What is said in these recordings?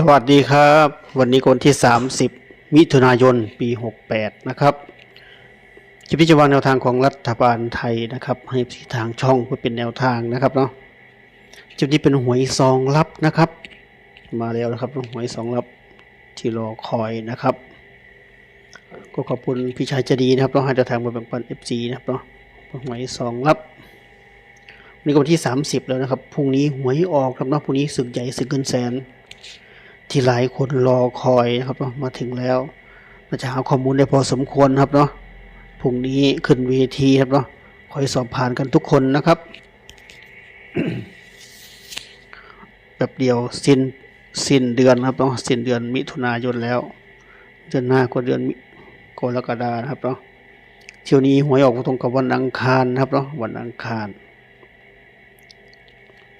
สวัสดีครับ วันนี้วันที่ 30 มิถุนายน ปี 68 นะครับคลิปนี้จะวาแนวทางของรัฐบาลไทยนะครับ ให้ทางช่องเพื่อเป็นแนวทางนะครับเนาะคลิปนี้เป็นหวยซองลับนะครับ มาแล้วนะครับหวยซองลับที่รอคอยนะครับ ก็ขอบคุณพี่ชายจะดีนะครับเราให้แนวทางมาแบ่งปัน FC นะครับเนาะหวยซองลับวันนี้วันที่ 30 แล้วนะครับพรุ่งนี้หวยออกครับเนาะพรุ่งนี้ศึกใหญ่ศึกเงินแสน ที่หลายคนรอคอยนะครับเนาะมาถึงแล้วน่าจะหาข้อมูลได้พอสมควรครับเนาะพรุ่งนี้ขึ้นเวทีครับเนาะคอยสอบผ่านกันทุกคนนะครับแบบเดียวสิ้นสิ้นเดือนครับเนาะสิ้นเดือนมิถุนายนแล้วเดือนหน้าก็เดือนกรกฎานะครับเนาะเที่ยวนี้หวยออกตรงกับวันอังคารนะครับเนาะวันอังคาร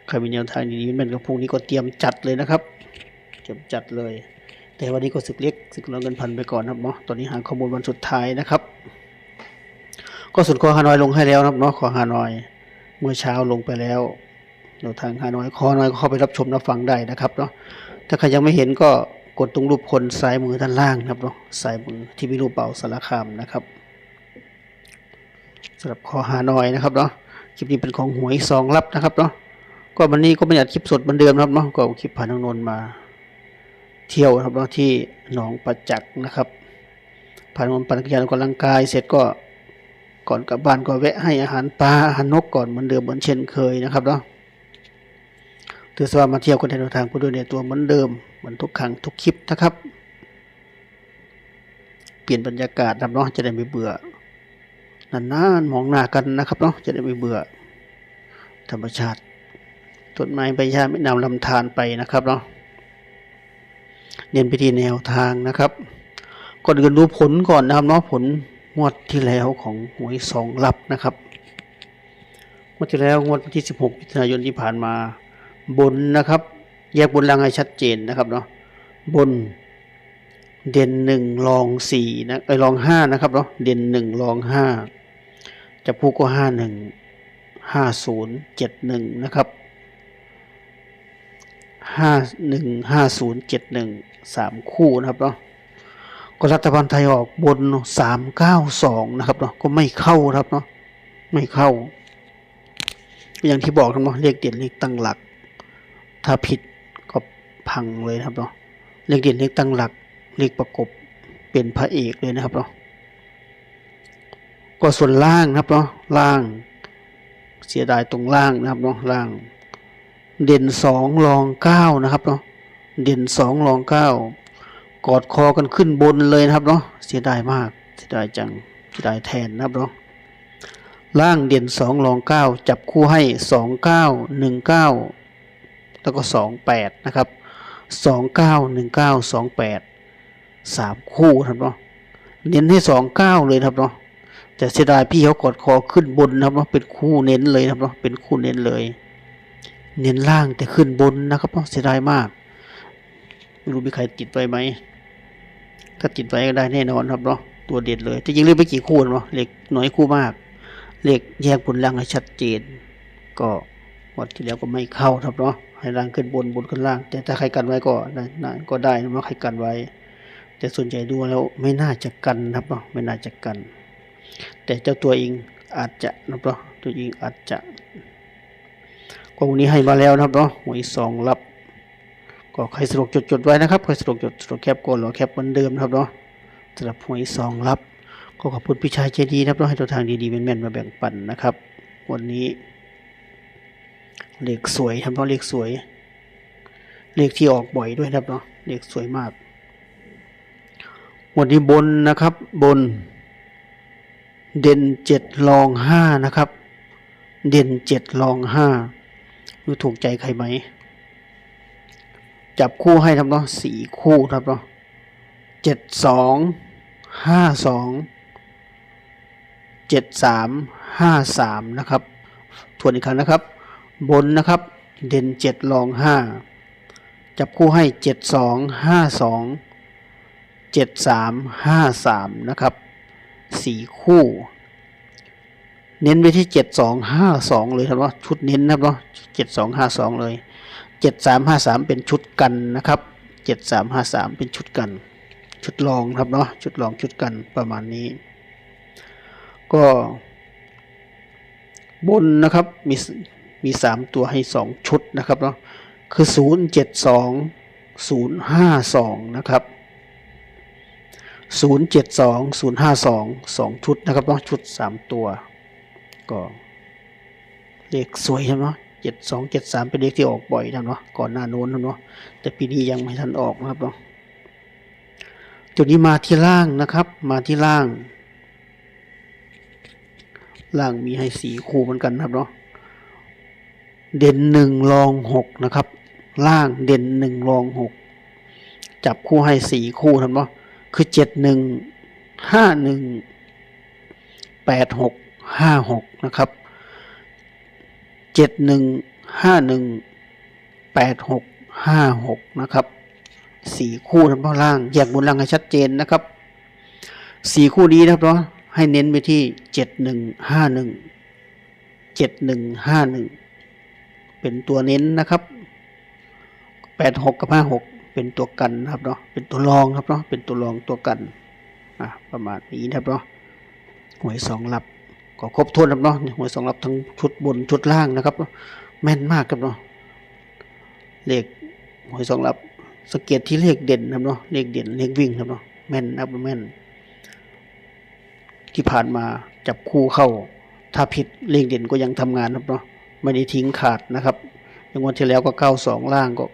ใครมีแนวทางดีๆแม่นกับพรุ่งนี้ก็เตรียมจัดเลยนะครับ เตรียมจัดเลย แต่วันนี้ก็สึกเล็กสึกน้อยเงินพันไปก่อนนะครับเนาะตอนนี้หาข้อมูลวันสุดท้ายนะครับ ก็ส่วนคอฮานอยลงให้แล้วนะครับเนาะคอฮานอยเมื่อเช้าลงไปแล้วแนวทางฮานอยคอฮานอยก็เข้าไปรับชมรับฟังได้นะครับเนาะถ้าใครยังไม่เห็นก็กดตรงรูปคนซ้ายมือด้านล่างนะครับเนาะซ้ายมือที่มีรูปเป่าสารคามนะครับสำหรับคอฮานอยนะครับเนาะคลิปนี้เป็นของหวยซองลับนะครับเนาะก็วันนี้ก็ไม่อยากคลิปสดเหมือนเดิมนะครับเนาะก็คลิปผ่านทางนนมา เที่ยวนะครับเนาะที่หนองประจักษ์นะครับผ่านนนท์ปั่นจักรยานออกกำลังกายเสร็จก็ก่อนกลับบ้านก็แวะให้อาหารปลาอาหารนกก่อนเหมือนเดิมเหมือนเช่นเคยนะครับเนาะถือว่ามาเที่ยวกันในแนทางผู้ด้วยในตัวเหมือนเดิมเหมือนทุกครั้งทุกคลิปนะครับ เปลี่ยนบรรยากาศนะครับเนาะจะได้ไม่เบื่อนานๆมองหน้ากันนะครับเนาะจะได้ไม่เบื่อ ธรรมชาติต้นไม้ใบหญ้าไม่นำลำธารไปนะครับเนาะ เน้นไปที่แนวทางนะครับก่อนอื่นดูผลก่อนนะครับเนาะผลงวดที่แล้วของหวยสองลับนะครับงวดที่แล้วงวดวันที่ 16มิถุนายนที่ผ่านมาบนนะครับ แยกบนล่างให้ชัดเจนนะครับเนาะบนเด่นหนึ่งรองสี่นะไอ้รองห้านะครับเนาะเด่นหนึ่งรองห้าจะพูดก็ห้าหนึ่งห้าศูนย์เจ็ดหนึ่งนะครับ ห้าหนึ่งห้าศูนย์เจ็ดหนึ่งสามคู่นะครับเนาะก็รัฐบาลไทยออกบนสามเก้าสองนะครับเนาะก็ไม่เข้าครับเนาะไม่เข้า อย่างที่บอกครับเนาะเลขเด่นเลขตั้งหลัก ถ้าผิดก็พังเลยนะครับเนาะเลขเด่นเลขตั้งหลักเลขประกบเป็นพระเอกเลยนะครับเนาะก็ส่วนล่างนะครับเนาะล่างเสียดายตรงล่างนะครับเนาะล่าง เด่นสองรองเก้านะครับเนาะเด่นสองรองเก้ากอดคอกันขึ้นบนเลยนะครับเนาะเสียดายมากเสียดายจังเสียดายแทนนะครับเนาะล่างเด่นสองรองเก้าจับคู่ให้สองเก้าหนึ่งเก้าแล้วก็สองแปดนะครับสองเก้าหนึ่งเก้าสองแปดสามคู่นะครับเนาะเน้นให้สองเก้าเลยนะครับเนาะแต่เสียดายพี่เขากอดคอขึ้นบนนะครับเนาะเป็นคู่เน้นเลยนะครับเนาะเป็นคู่เน้นเลย เน้นล่างแต่ขึ้นบนนะครับเสียดายมากไม่รู้มีใครติดไว้ไหม ถ้าติดไว้ก็ได้แน่นอนครับเนาะตัวเด็ดเลยแต่จริงเลือกไม่กี่คู่เนาะเหล็กน้อยคู่มากเหล็กแยกบนล่างให้ชัดเจน ก็วัดที่แล้วก็ไม่เข้าครับเนาะให้ล่างขึ้นบนบนขึ้นล่าง แต่ถ้าใครกันไว้ก็ได้นะก็ได้นะว่าใครกันไว้ แต่ส่วนใหญ่ดูแล้วไม่น่าจะกันครับเนาะไม่น่าจะกัน แต่เจ้าตัวเองอาจจะนะครับเนาะตัวเองอาจจะ ก็วันนี้ให้มาแล้วนะครับเนาะหวยซองรับ ก็ใครสะดวกจดจดๆไว้นะครับใครสะดวกจดสะดวกแคปก็รอแคปเหมือนเดิมนะครับเนาะสำหรับหวยซองรับ ก็ขอบคุณพี่ชายใจดีนะครับเนาะให้ตัวทางดีๆแม่นๆมาแบ่งปันนะครับ วันนี้เลขสวยครับเนาะเลขสวย เลขที่ออกบ่อยด้วยนะครับเนาะเลขสวยมากวันนี้บนนะครับบน เด่นเจ็ดรองห้านะครับ เด่นเจ็ดรองห้า รู้ถูกใจใครไหม จับคู่ให้ครับเนาะสี่คู่ครับเนาะเจ็ดสองห้าสองเจ็ดสามห้าสามนะครับทวนอีกครั้งนะครับ บนนะครับเด่นเจ็ดรองห้าจับคู่ให้เจ็ดสองห้าสองเจ็ดสามห้าสามนะครับสี่คู่ เน้นไปที่เจ็ดสองห้าสองเลยครับว่าชุดเน้นนะครับเนาะเจ็ดสองห้าสองเลยเจ็ดสามห้าสามเป็นชุดกันนะครับเจ็ดสามห้าสามเป็นชุดกัน ชุดรองครับเนาะชุดรองชุดกันประมาณนี้ ก็บนนะครับมีมีสามตัวให้สองชุดนะครับเนาะคือศูนย์เจ็ดสองศูนย์ห้าสองนะครับศูนย์เจ็ดสองศูนย์ห้าสองสองชุดนะครับเนาะชุดสามตัว ก็เลขสวยครับเนาะเจ็ดสองเจ็ดสามเป็นเลขที่ออกบ่อยนะเนาะก่อนหน้าโน้นนะเนาะแต่ปีนี้ยังไม่ทันออกนะครับเนาะตัวนี้มาที่ล่างนะครับ มาที่ล่าง ล่างมีให้สีคู่เหมือนกันนะครับเนาะเด่นหนึ่งรองหกนะครับ ล่างเด่นหนึ่งรองหกจับคู่ให้สีคู่นะครับเนาะคือเจ็ดหนึ่งห้าหนึ่งแปดหก ห้าหกนะครับเจ็ดหนึ่งห้าหนึ่งแปดหกห้าหกนะครับสี่คู่นะครับเนาะล่างแยกบนล่างให้ชัดเจนนะครับสี่คู่นี้นะครับเนาะให้เน้นไปที่เจ็ดหนึ่งห้าหนึ่งเจ็ดหนึ่งห้าหนึ่งเป็นตัวเน้นนะครับแปดหกกับห้าหกเป็นตัวกันนะครับเนาะเป็นตัวรองครับเนาะเป็นตัวรองตัวกันอะประมาณนี้นะครับเนาะหวยสองหลับ ก็ครบถ้วนครับเนาะหวยสองหลับทั้งชุดบนชุดล่างนะครับ แม่นมากครับเนาะเลขหวยสองหลับสเกตที่เลขเด่นนะครับเนาะเลขเด่นเลขวิ่งครับเนาะแม่นนะครับแม่น ที่ผ่านมาจับคู่เข้า ถ้าผิดเลขเด่นก็ยังทำงานครับเนาะไม่ได้ทิ้งขาดนะครับอย่างวันที่แล้วก็เก้าสองล่างก็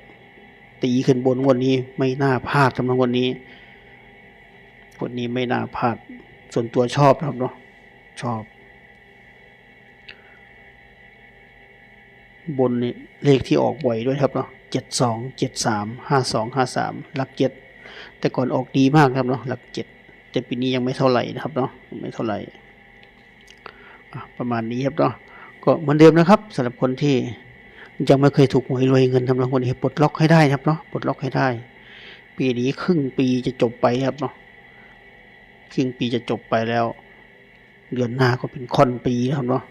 ตีขึ้นบนวันนี้ไม่น่าพลาดสำหรับวันนี้วันนี้ไม่น่าพลาดส่วนตัวชอบนะครับเนาะชอบ บนนี่เลขที่ออกบ่อยด้วยครับเนาะเจ็ดสองเจ็ดสามห้าสองห้าสามหลักเจ็ดแต่ก่อนออกดีมากครับเนาะหลักเจ็ดแต่ปีนี้ยังไม่เท่าไหร่นะครับเนาะไม่เท่าไหร่ประมาณนี้ครับเนาะก็เหมือนเดิมนะครับสำหรับคนที่ยังไม่เคยถูกหวยรวยเงินทำรางวัลนี้ปลดล็อกให้ได้ครับเนาะปลดล็อกให้ได้ ปีนี้ครึ่งปีจะจบไปครับเนาะครึ่งปีจะจบไปแล้ว เดือนหน้าก็เป็นค่อนปีนะครับเนาะ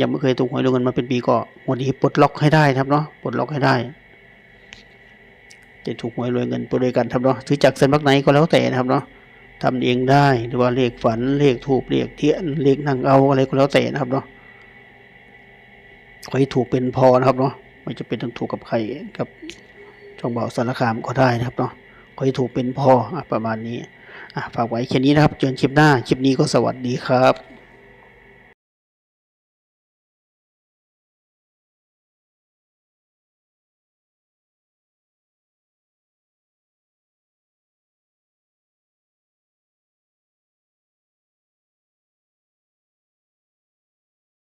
ยังไม่เคยถูกหวยรวยเงินมาเป็นปีก็วันนี้ปลดล็อกให้ได้ครับเนาะปลดล็อกให้ได้ จะถูกหวยรวยเงินตัวเดียกันครับเนาะซื้อจากเซ็นบักไหนก็แล้วแต่นะครับเนาะทำเองได้หรือว่าเลขฝันเลขถูกเลขเทียนเลขนั่งเอาอะไรก็แล้วแต่นะครับเนาะขอให้ถูกเป็นพอนะครับเนาะไม่จะเป็นต้องถูกกับใครกับช่องเบาสารคามก็ได้นะครับเนาะขอให้ถูกเป็นพออประมาณนี้อะฝากไว้แค่นี้นะครับเจอกันคลิปหน้าคลิปนี้ก็สวัสดีครับ